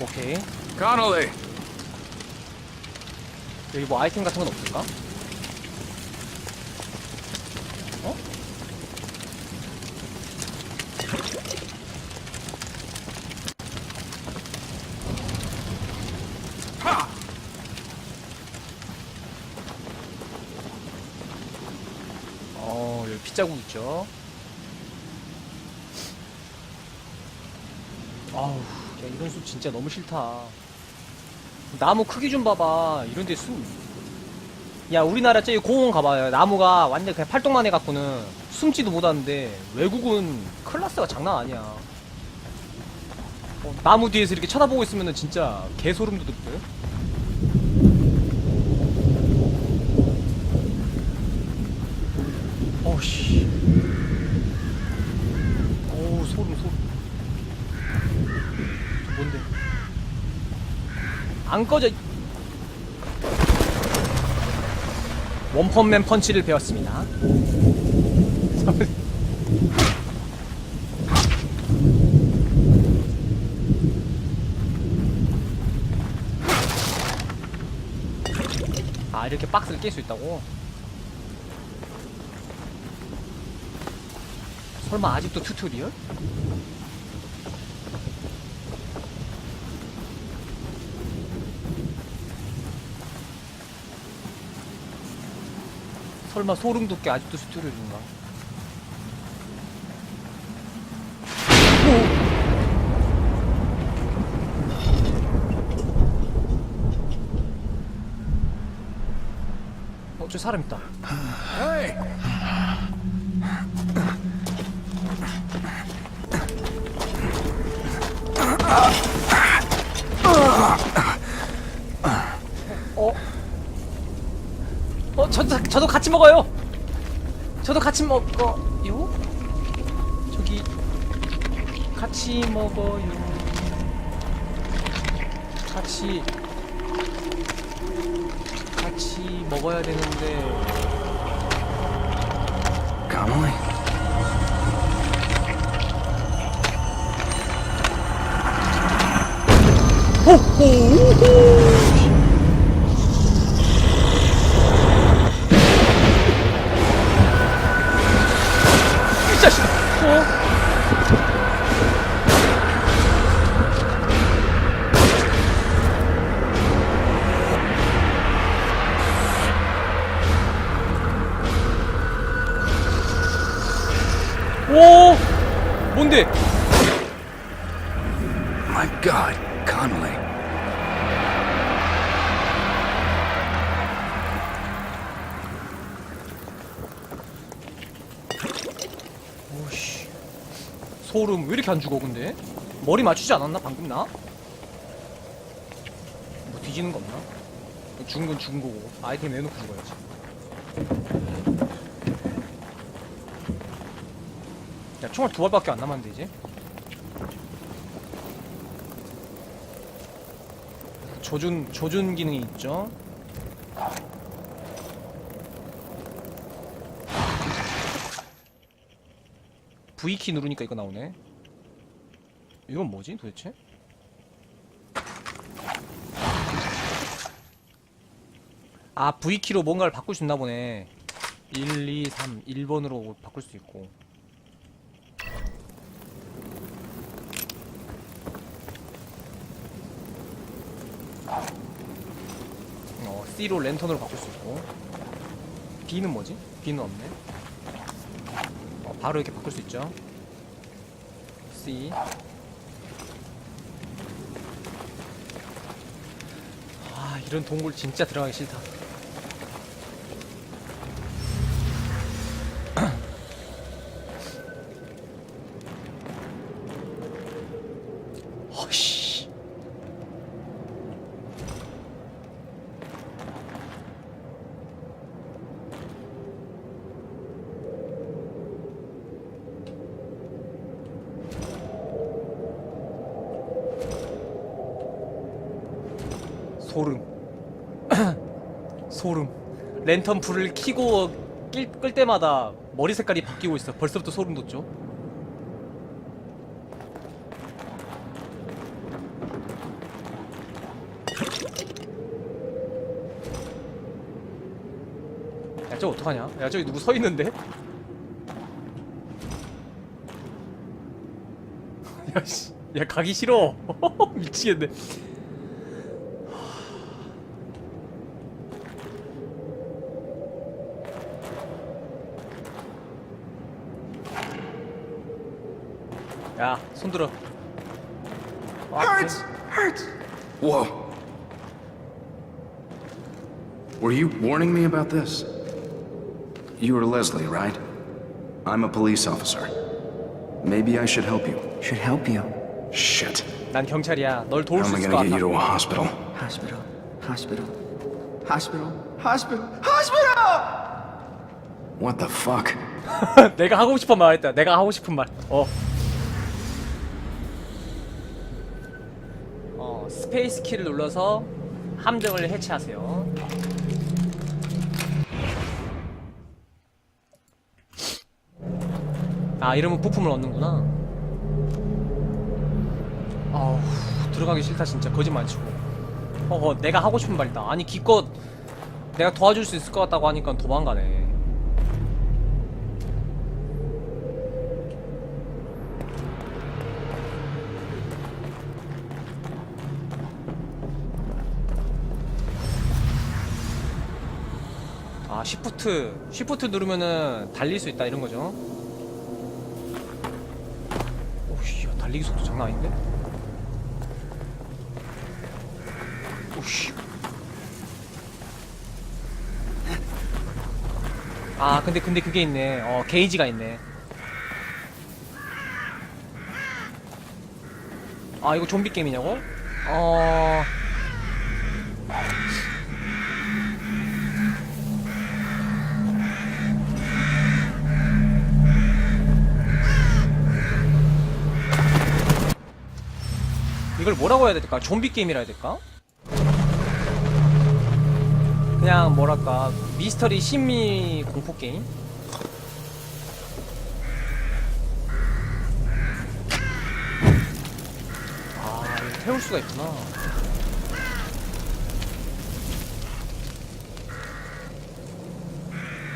오케이. Connolly, 여기 뭐 아이템 같은 건 없을까? 어? 어, 여기 핏자국 있죠. 아우, 야, 이런 숲 진짜 너무 싫다. 나무 크기 좀 봐봐. 이런 데 숨. 야, 우리나라 저기 공원 가봐요. 나무가 완전 그냥 팔뚝만 해갖고는 숨지도 못하는데, 외국은 클라스가 장난 아니야. 어, 나무 뒤에서 이렇게 쳐다보고 있으면은 진짜 개소름 돋을듯. 어씨. 어우 소름 소름. 뭔데? 안 꺼져. 원펀맨 펀치를 배웠습니다. 아 이렇게 박스를 깰 수 있다고? 설마 아직도 튜토리얼? 설마 소름 돋게 아직도 튜토리얼인가? 오! 어, 저 사람 있다. 저도, 같이 먹어요! 저도 같이 먹어요? 저기, 같이 먹어요. 같이, 같이 먹어야 되는데. Connolly? 이 소름 왜 이렇게 안 죽어 근데? 머리 맞추지 않았나 방금 나? 뭐 뒤지는 거 없나? 죽은 건 죽은 거고 아이템 내놓고 죽어야지. 야 총알 두 발밖에 안 남았는데 이제? 조준 조준 기능이 있죠. V키 누르니까 이거 나오네. 이건 뭐지 도대체? 아 V키로 뭔가를 바꿀 수 있나 보네. 1, 2, 3, 1번으로 바꿀 수 있고. 어, C로 랜턴으로 바꿀 수 있고. B는 뭐지? B는 없네. 어, 바로 이렇게 바꿀 수 있죠. C. 아, 이런 동굴 진짜 들어가기 싫다. 허씨. 소름. 소름. 랜턴 불을 켜고 끌, 때마다 머리 색깔이 바뀌고 있어. 벌써부터 소름 돋죠? 야 저거 어떡하냐? 야 저기 누구 서있는데? 야씨. 야 가기 싫어. 미치겠네. 야, 손 들어. 아, Hurts! Hurts! Whoa. Were you warning me about this? You are Leslie, right? I'm a police officer. Maybe I should help you. Should help you. Shit. 난 경찰이야. 널 도울 How 수 am I 있을 것 gonna get 같아. you to a hospital? Hospital. Hospital. Hospital. Hospital. Hospital! What the fuck? 내가 하고 싶은 말 했다. 내가 하고 싶은 말. 어. 스페이스 키를 눌러서 함정을 해체하세요. 아, 이러면 부품을 얻는구나. 아우, 들어가기 싫다 진짜. 거짓말 치고. 어, 어, 내가 하고 싶은 말이다. 아니, 기껏 내가 도와줄 수 있을 것 같다고 하니까 도망가네. 시프트 시프트 누르면은 달릴 수 있다 이런 거죠. 오씨 야, 달리기 속도 장난 아닌데? 오씨. 아 근데 근데 그게 있네. 어 게이지가 있네. 아 이거 좀비 게임이냐고? 어 이걸 뭐라고 해야 될까? 좀비 게임이라 해야 될까? 그냥 뭐랄까 미스터리 심리 공포 게임? 아 이거 태울 수가 있구나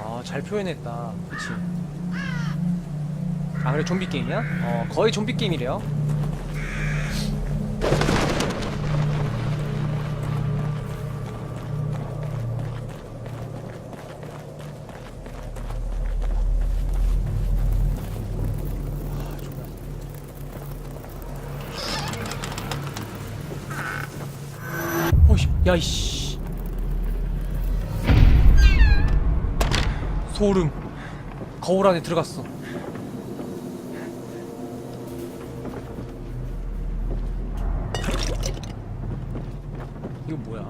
아 잘 표현했다 그치 아 그래 좀비 게임이야? 어 거의 좀비 게임이래요 야, 이씨. 소름. 거울 안에 들어갔어. 이거 뭐야?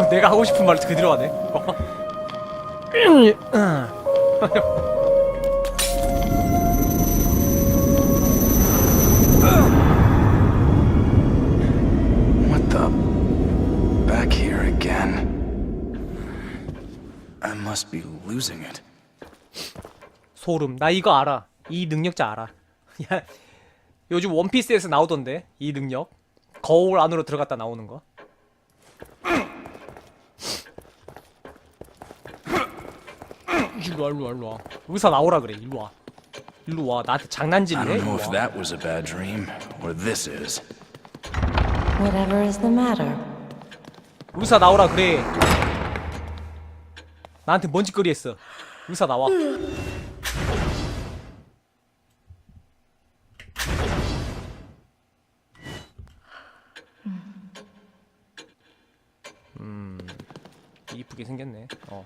내가 하고 싶은 말을 그대로 하네. What the? Back here again. I must be losing it. 소름. 나 이거 알아. 이 능력자 알아. 야, 요즘 원피스에서 나오던데 이 능력. 거울 안으로 들어갔다 나오는 거. 일로 와, 일로 와, 일로 와. 의사 나오라 그래. 일로 와. 일로 와. 나한테 I 장난질래? don't know 일로 if 와. that was a bad dream or this is. Whatever is the matter? 의사 나오라 그래. 나한테 뭔 짓거리 했어. 의사 나와. 음, 이쁘게 생겼네. 어.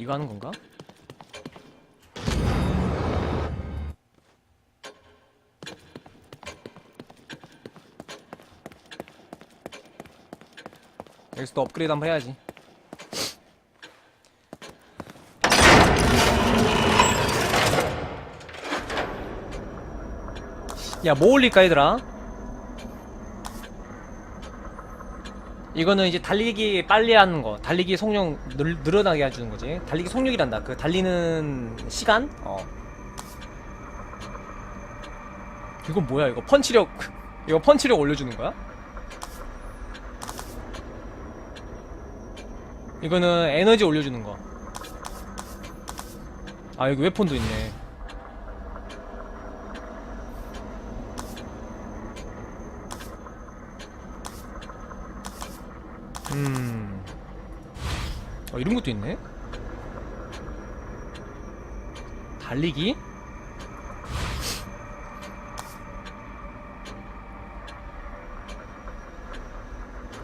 이거 하는 건가? 여기서 또 업그레이드 한번 해야지. 야, 뭐 올릴까, 얘들아? 이거는 이제 달리기 빨리 하는 거, 달리기 속력 늘, 늘어나게 해주는 거지. 달리기 속력이란다. 그 달리는 시간? 어. 이건 뭐야? 이거 펀치력, 이거 펀치력 올려주는 거야? 이거는 에너지 올려주는 거. 아, 여기 웨폰도 있네. 음. 어, 이런 것도 있네? 달리기?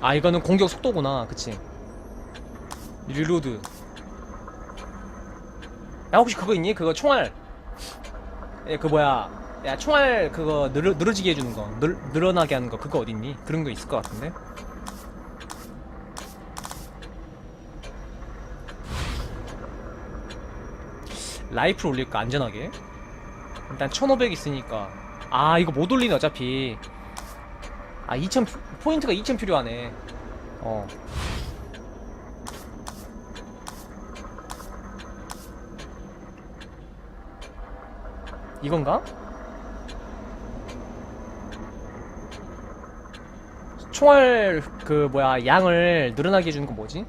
아, 이거는 공격 속도구나. 그치? 리로드. 야, 혹시 그거 있니? 그거 총알. 예, 그 뭐야. 야, 총알 그거 늘어, 늘어지게 해주는 거. 늘, 늘어나게 하는 거. 그거 어딨니? 그런 거 있을 것 같은데? 라이플 올릴까 안전하게? 일단 1500 있으니까. 아 이거 못 올리네 어차피. 아 2000 포인트가 2000 필요하네. 어. 이건가? 총알 그 뭐야 양을 늘어나게 해주는 거 뭐지?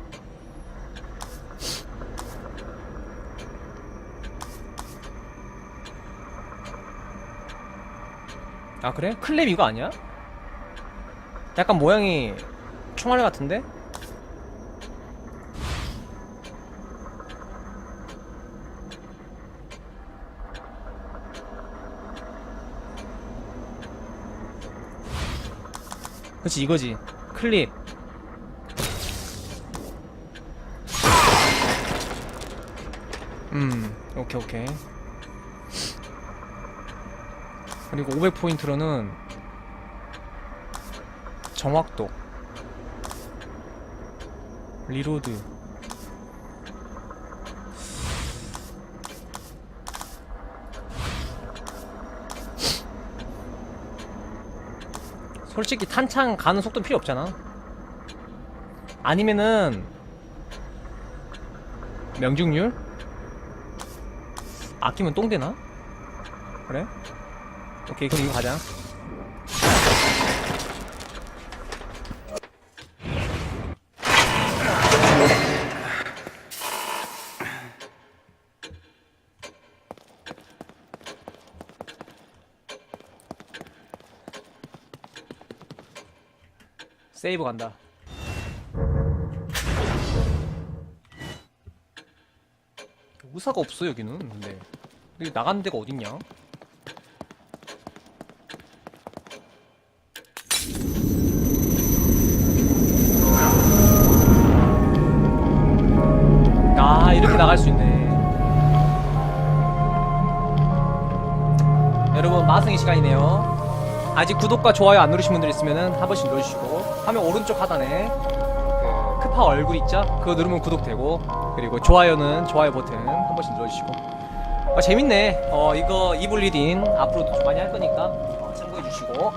아 그래? 클랩 이거 아니야? 약간 모양이 총알 같은데? 그치 이거지 클립 음 오케이 오케이 그리고 500포인트로는 정확도 리로드 솔직히 탄창 가는 속도 필요 없잖아 아니면은 명중률? 아끼면 똥 되나? 그래? 오케이 그럼 이거 가자. 세이브 간다. 의사가 없어 여기는. 근데. 여기 나가는 데가 어딨냐 마승의 시간이네요 아직 구독과 좋아요 안 누르신 분들 있으면 한 번씩 눌러주시고 화면 오른쪽 하단에 그 크파 얼굴 있죠? 그거 누르면 구독되고 그리고 좋아요는 좋아요 버튼 한 번씩 눌러주시고 어, 재밌네 어 이거 이블 리딘 앞으로도 좀 많이 할 거니까 어, 참고해 주시고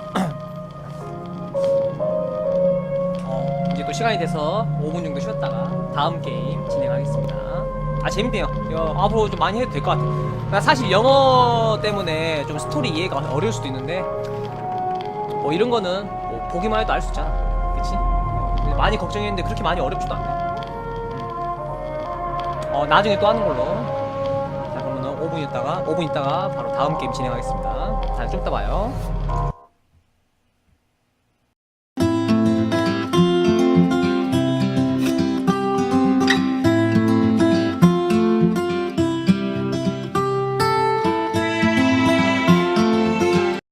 어, 이제 또 시간이 돼서 5분 정도 쉬었다가 다음 게임 진행하겠습니다. 아 재밌네요. 이거 앞으로 좀 많이 해도 될 것 같아요. 나 사실 영어 때문에 좀 스토리 이해가 어려울 수도 있는데 뭐 이런 거는 뭐 보기만 해도 알 수 있잖아. 그치? 많이 걱정했는데 그렇게 많이 어렵지도 않네. 음. 어 나중에 또 하는 걸로. 자 그러면은 5분 있다가 5분 있다가 바로 다음 게임 진행하겠습니다. 자좀 이따 봐요.